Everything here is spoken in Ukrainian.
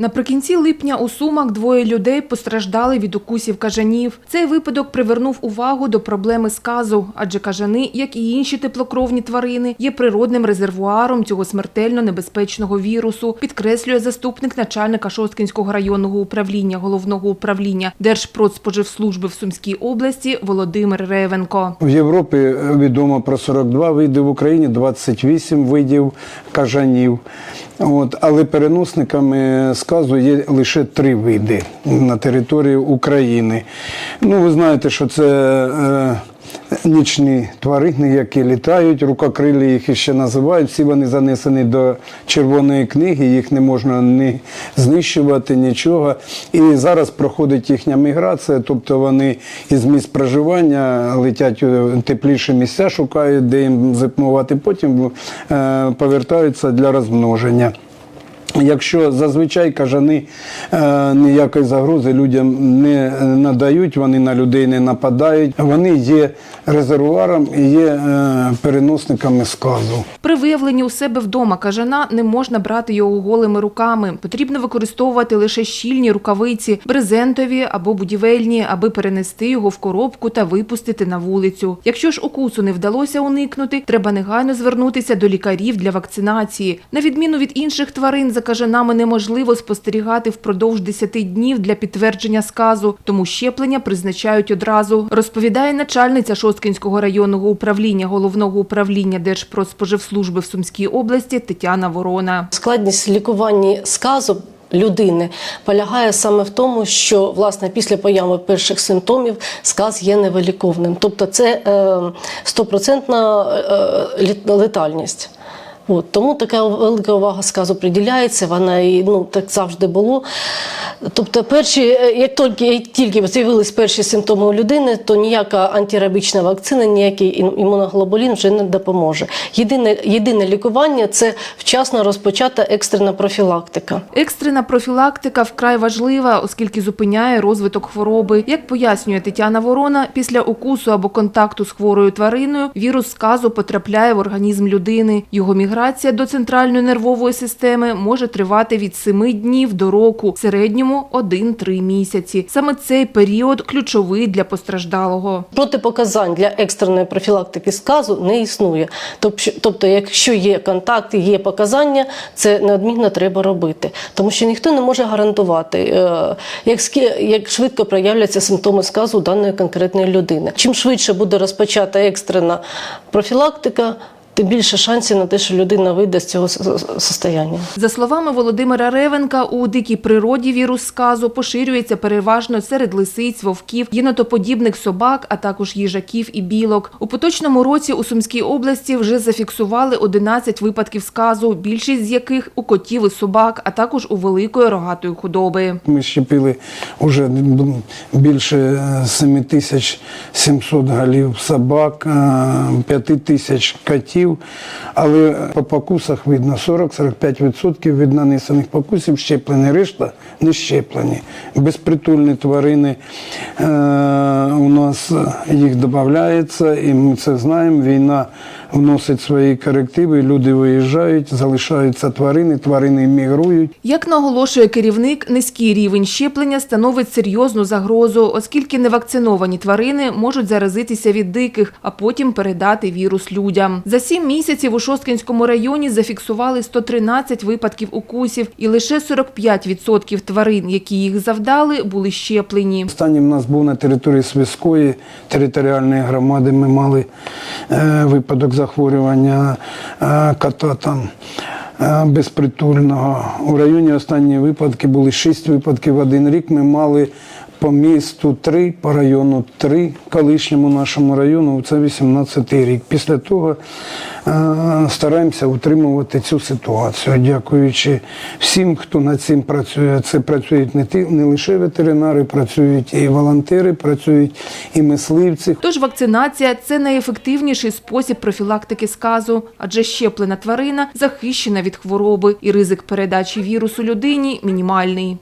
Наприкінці липня у Сумах двоє людей постраждали від укусів кажанів. Цей випадок привернув увагу до проблеми сказу, адже кажани, як і інші теплокровні тварини, є природним резервуаром цього смертельно небезпечного вірусу, підкреслює заступник начальника Шосткинського районного управління головного управління Держпродспоживслужби в Сумській області Володимир Ревенко. В Європі е, відомо про 42 види, в Україні 28 видів кажанів. От, але переносниками сказу є лише три види на території України. Ну, ви знаєте, що це е, нічні тварини, які літають, рукокрилі їх іще називають. Всі вони занесені до червоної книги, їх не можна ні знищувати, нічого. І зараз проходить їхня міграція, тобто вони із місць проживання летять у тепліші місця, шукають, де їм зимувати, потім е, повертаються для розмноження. Якщо зазвичай кажани е, ніякої загрози людям не надають, вони на людей не нападають, вони є резервуаром і є е, переносниками сказу. При виявленні у себе вдома кажана не можна брати його голими руками. Потрібно використовувати лише щільні рукавиці, брезентові або будівельні, аби перенести його в коробку та випустити на вулицю. Якщо ж укусу не вдалося уникнути, треба негайно звернутися до лікарів для вакцинації. На відміну від інших тварин, за кажанами неможливо спостерігати впродовж 10 днів для підтвердження сказу, тому щеплення призначають одразу. Розповідає начальниця Шосткинського районного управління головного управління Держпродспоживслужби в Сумській області Тетяна Ворона. Складність лікування сказу людини полягає саме в тому, що власне після появи перших симптомів сказ є невиліковним. Тобто це е, стопроцентна е, летальність. От, тому така велика увага сказу приділяється, вона і ну так завжди було. Тобто, перші, е, як тільки, як тільки з'явились перші симптоми у людини, то ніяка антирабічна вакцина, ніякий ім- імуноглобулін вже не допоможе. Єдине, єдине лікування це вчасно розпочата екстрена профілактика. Екстрена профілактика вкрай важлива, оскільки зупиняє розвиток хвороби. Як пояснює Тетяна Ворона, після укусу або контакту з хворою твариною вірус сказу потрапляє в організм людини. Його міграція до центральної нервової системи може тривати від 7 днів до року, в середньому 1-3 місяці. Саме цей період ключовий для постраждалого. Протипоказань для екстреної профілактики сказу не існує. Тобто, якщо є контакти, є показання, це неодмінно треба робити. Тому що ніхто не може гарантувати, е, як, швидко проявляться симптоми сказу даної конкретної людини. Чим швидше буде розпочата екстрена профілактика, тим більше шансів на те, що людина вийде з цього состояння. За словами Володимира Ревенка, у дикій природі вірус сказу поширюється переважно серед лисиць, вовків, єнотоподібних собак, а також їжаків і білок. У поточному році у Сумській області вже зафіксували 11 випадків сказу, більшість з яких у котів і собак, а також у великої рогатої худоби. Ми щепили вже більше е, 7700 голів собак, е, 5 котів, але по покусах видно 40-45% від нанесених покусів щеплені, решта не щеплені. Безпритульні тварини е, у нас їх додається, і ми це знаємо. Війна вносить свої корективи, люди виїжджають, залишаються тварини, тварини мігрують. Як наголошує керівник, низький рівень щеплення становить серйозну загрозу, оскільки невакциновані тварини можуть заразитися від диких, а потім передати вірус людям. За сім місяців у Шосткинському районі зафіксували 113 випадків укусів, і лише 45% тварин, які їх завдали, були щеплені. Останнім нас був на території Свиської територіальної громади. Ми мали е, випадок захворювання е, кота там. е, Безпритульного. У районі останні випадки були шість випадків в один рік. Ми мали по місту три, по району три, колишньому нашому району, це 18-й рік. Після того е, стараємося утримувати цю ситуацію, дякуючи всім, хто над цим працює. Це працюють не ті, не лише ветеринари, працюють і волонтери, працюють і мисливці. Тож вакцинація це найефективніший спосіб профілактики сказу, адже щеплена тварина захищена від хвороби, і ризик передачі вірусу людині мінімальний.